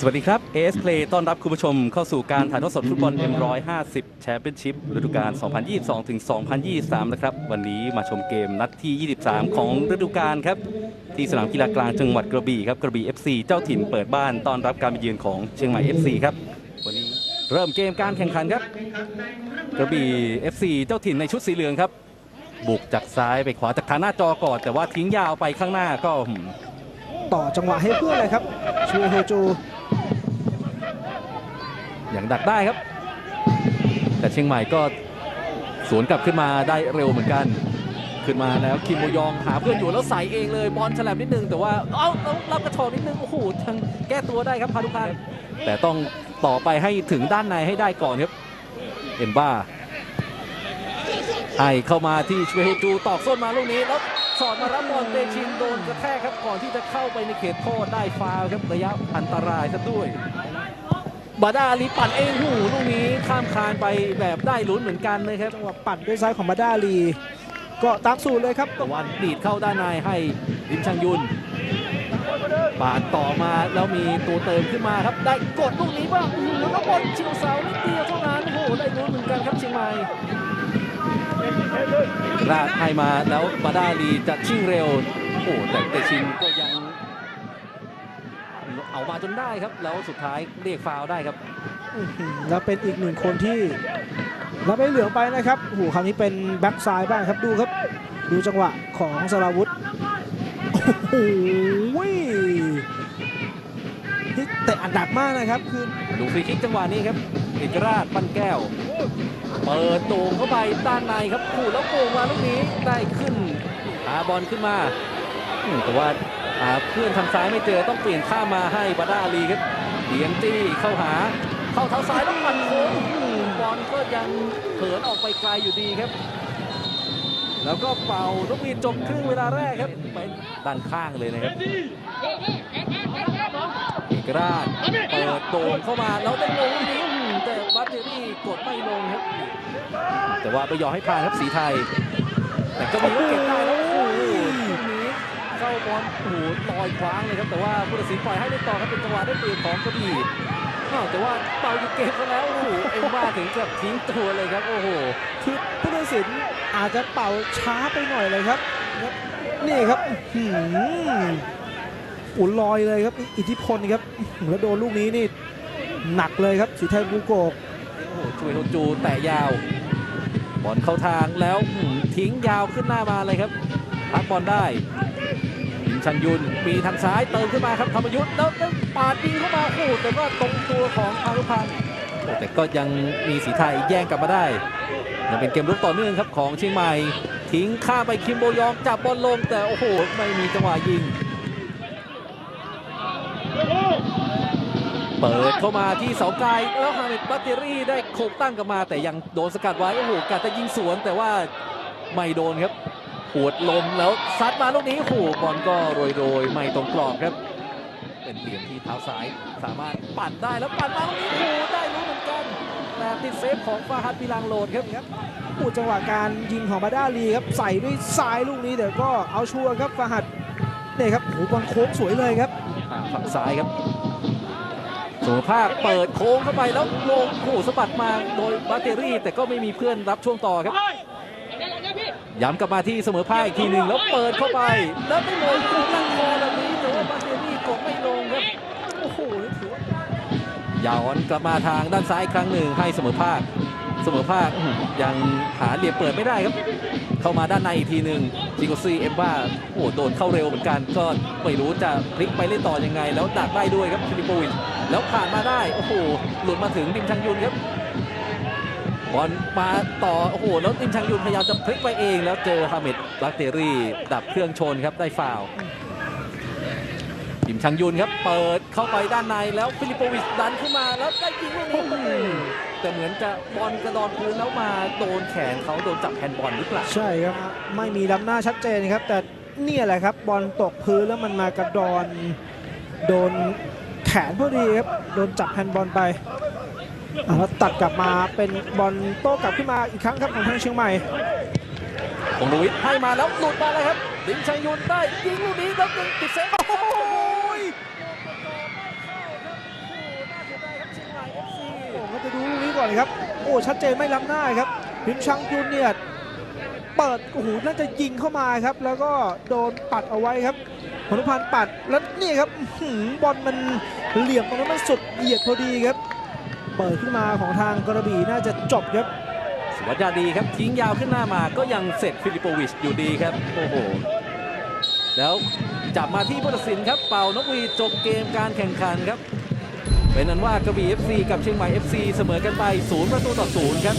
สวัสดีครับ AS Play ต้อนรับคุณผู้ชมเข้าสู่การถ่ายทอดสดฟุตบอล M150 แชมเปี้ยนชิพฤดูกาล 2022 ถึง 2023 นะครับ วันนี้มาชมเกมนัดที่ 23 ของฤดูกาลครับ ที่สนามกีฬากลางจังหวัดกระบี่ครับ กระบี่ FC เจ้าถิ่นเปิดบ้านต้อนรับการมาเยือนของเชียงใหม่ FC ครับ วันนี้เริ่มเกมการแข่งขันครับ กระบี่ FC เจ้าถิ่นในชุดสีเหลืองครับ บุกจากซ้ายไปขวาจากทางหน้าจอก่อนแต่ว่าทิ้งยาวไปข้างหน้าก็ต่อจังหวะให้เพื่อนเลยครับชูเฮจู อย่างดักได้ครับ แต่เชียงใหม่ก็สวนกลับขึ้นมาได้เร็วเหมือนกัน ขึ้นมาแล้วคิมโบยองหาเพื่อนอยู่แล้วใส่เองเลยบอลฉลับนิดนึง แต่ว่าเอ้าต้องรับกระชอกนิดนึงโอ้โหทางแก้ตัวได้ครับพานุพันธ์แต่ต้องต่อไปให้ถึงด้านในให้ได้ก่อนครับเอ็มบ้าไอเข้ามาที่ชเวฮูจูตอกส้นมาลูกนี้แล้วสอดมารับบอลเตชินโดนกระแทกครับก่อนที่จะเข้าไปในเขตโทษได้ฟาวครับระยะอันตรายซะด้วย บาดาอาลีปั่นเองหูลูกนี้ข้ามคานไปแบบได้ลุ้นเหมือนกันนะครับจังหวะปั่นด้วยซ้ายของมาด้าลี ก็ตามสูตรเลยครับตะวันดีดเข้าด้านในให้ลิมชังยุนปาดต่อมาแล้วมีตัวเติมขึ้นมาครับ ได้กดลูกนี้บ้างอื้อหือแล้วก็บอลเฉียวเสานิดเดียวเท่านั้นโอ้โหได้ลุ้นเหมือนกันครับเชียงใหม่ราดให้มาแล้วบาดาอาลีจะชิ่งเร็วโอ้โหแต่เตชินก็ยัง เอามาจนได้ครับ แล้วสุดท้ายเรียกฟาวล์ได้ครับอื้อหือแล้วเป็นอีกหนึ่งคนที่รับไปเหลืองไปนะครับโอ้โหคราวนี้เป็นแบ็กซ้ายบ้างครับดูครับ ดูจังหวะของสราวุธโอ้โหนี่เตะอัดหนักมากนะครับคือดูฟรีคิกจังหวะนี้ครับเอกราชปั้นแก้ว เปิดโด่งเข้าไปด้านในครับขู่แล้วโป่งมาลูกนี้ได้ขึ้นหาบอลขึ้นมาอืมแต่ว่าหา เพื่อนทางซ้ายไม่เจอต้องเปลี่ยนข้ามาให้บาดาอาลีครับเดียงจี้เข้าหา เข้าเท้าซ้ายแล้วปั่นโค้งบอลก็ยังเผินออกไปไกลอยู่ดีครับ แล้วก็เป่าลูกนี้จบครึ่งเวลาแรกครับไปด้านข้างเลยนะครับเอกราชเปิดโด่งเข้ามาแล้วได้ลงนี้แต่บัตเตอรี่กดไม่ลงครับ แต่ว่าไปยอมให้ผ่านครับสีไทย แต่ก็มีลูกเก็บได้แล้วโอ้โหลูกนี้เข้าบ อลโอ้โหลอยคว้างเลยครับ แต่ว่าผู้ตัดสินปล่อยให้ได้ต่อครับเป็นจังหวะได้เปรียบของกระบี่อ้าวแต่ว่าเป่าอยู่เกมซะแล้วโอ้โหเอ็มบ้าถึงกับทิ้งตัวเลยครับ โอ้โหคือผู้ตัดสินอาจจะเป่าช้าไปหน่อยเลยครับครับนี่ครับอื้อหืออุ่นลอยเลยครับ อิทธิพลครับอื้อหือแล้วโดนลูกนี้นี่หนักเลยครับสีไทยบูโกกโอ้โหช่วยโทจูแตะยาวบอลเข้าทางแล้วหืมทิ้งยาวขึ้นหน้ามาเลยครับพักบอลได้ยิง ชันยุนมีทางซ้ายเติมขึ้นมาครับธรรมยุทธ์แล้วแล้วปาดยิงเข้ามาโอ้แต่ว่าตรงตัวของพานุพันธ์แต่ก็ยังมีสีไทยแย่งกลับมาได้ยังเป็นเกมรุกต่อเนื่องครับของเชียงใหม่ ทิ้งข้าไปคิมโบยองจับบอลลง แต่โอ้โหไม่มีจังหวะยิง เปิดเข้ามาที่เสาไกลแล้วฮาเมดบัตเตอรี่ได้โขกตั้งกลับมา แต่ยังโดนสกัดไว้โอ้โหกะจะยิงสวนแต่ว่าไม่โดนครับ ปวดลมแล้วซัดมาลูกนี้โอ้โหบอลก็โรยๆไม่ตรงกรอบครับ เป็นเหลี่ยมที่เท้าซ้ายสามารถปั่นได้แล้วปั่นมาลูกนี้โอ้โหได้รู้เหมือนกันแต่ติดเซฟของฟาฮัดบิลังโลดครับปูจังหวะการยิงของมาด้าลีครับใส่ด้วยซ้ายลูกนี้เดี๋ยวก็เอาชัวร์ครับฟาหัดเนี่ยครับโอ้โหบอลโค้งสวยเลยครับทางฝั่งซ้ายครับสุภาพเปิดโค้งเข้าไปแล้วลงโอ้โหสะบัดมาโดยบัตเตอรี่ แต่ก็ไม่มีเพื่อนรับช่วงต่อครับ ย้ำกลับมาที่เสมอภาคอีกทีหนึ่งแล้วเปิดเข้าไป แล้วไม่ลงถูกนั่งคอแบบนี้แต่ว่าบาเตอรี่กดไม่ลงครับโอ้โหถือว่าย้อนกลับมาทางด้านซ้ายครั้งหนึ่งให้เสมอภาคเสมอภาคยังหาเหลี่ยมเปิดไม่ได้ครับ เข้ามาด้านในอีกทีหนึ่งจิโกซีเอ็มบ้าโอ้โหโดนเข้าเร็วเหมือนกันก็ไม่รู้จะพลิกไปเล่นต่อยังไง แล้วดักได้ด้วยครับฟิลิปโปวิชแล้วผ่านมาได้โอ้โหหลุดมาถึงดิมชังยุนครับ บอลมาต่อ โอ้โห แล้วดิมชังยุนพยายามจะพลิกไปเอง แล้วเจอฮาเมดลักเตอรี่ดับเครื่องชนครับ ได้ฟาวล์ดิมชังยุนครับ เปิดเข้าไปด้านในแล้วฟิลิปโปวิชดันขึ้นมาแล้วได้ยิงลูกนี้แต่เหมือนจะบอลกระดอนพื้นแล้วมาโดนแขนเขาโดนจับแฮนด์บอลหรือเปล่าใช่ครับ ไม่มีล้ำหน้าชัดเจนครับ แต่เนี่ยแหละครับบอลตกพื้นแล้วมันมากระดอนโดนแขนพอดีครับ โดนจับแฮนด์บอลไปอะ แล้วตัดกลับมาเป็นบอลโต้กลับขึ้นมาอีกครั้งครับของทางเชียงใหม่ของลุยส์ให้มาแล้วหลุดมาเลยครับดิมชังยุนได้ยิงลูกนี้แล้วติดเซฟโอ้โหอนครับโอ้ชัดเจนไม่ล้ำหน้าครับพิมชังยุนเนี่ยเปิดโอ้โหน่าจะยิงเข้ามาครับ แล้วก็โดนปัดเอาไว้ครับพนุพันธ์ปัดแล้วนี่ครับอื้อหือบอลมันเหลี่ยมตรงนั้นมันสุดเหยียดพอดีครับ เปิดขึ้นมาของทางกระบี่น่าจะจบครับสวัสดีครับทิ้งยาวขึ้นหน้ามาก็ยังเสร็จฟิลิปโปวิชอยู่ดีครับโอ้โหแล้วจับมาที่ผู้ตัดสินครับเป่านกหวีจบเกมการแข่งขันครับเป็นนั้นว่ากระบี่ FC กับเชียงใหม่ FC เสมอกันไป 0 ประตูต่อ 0 ครับ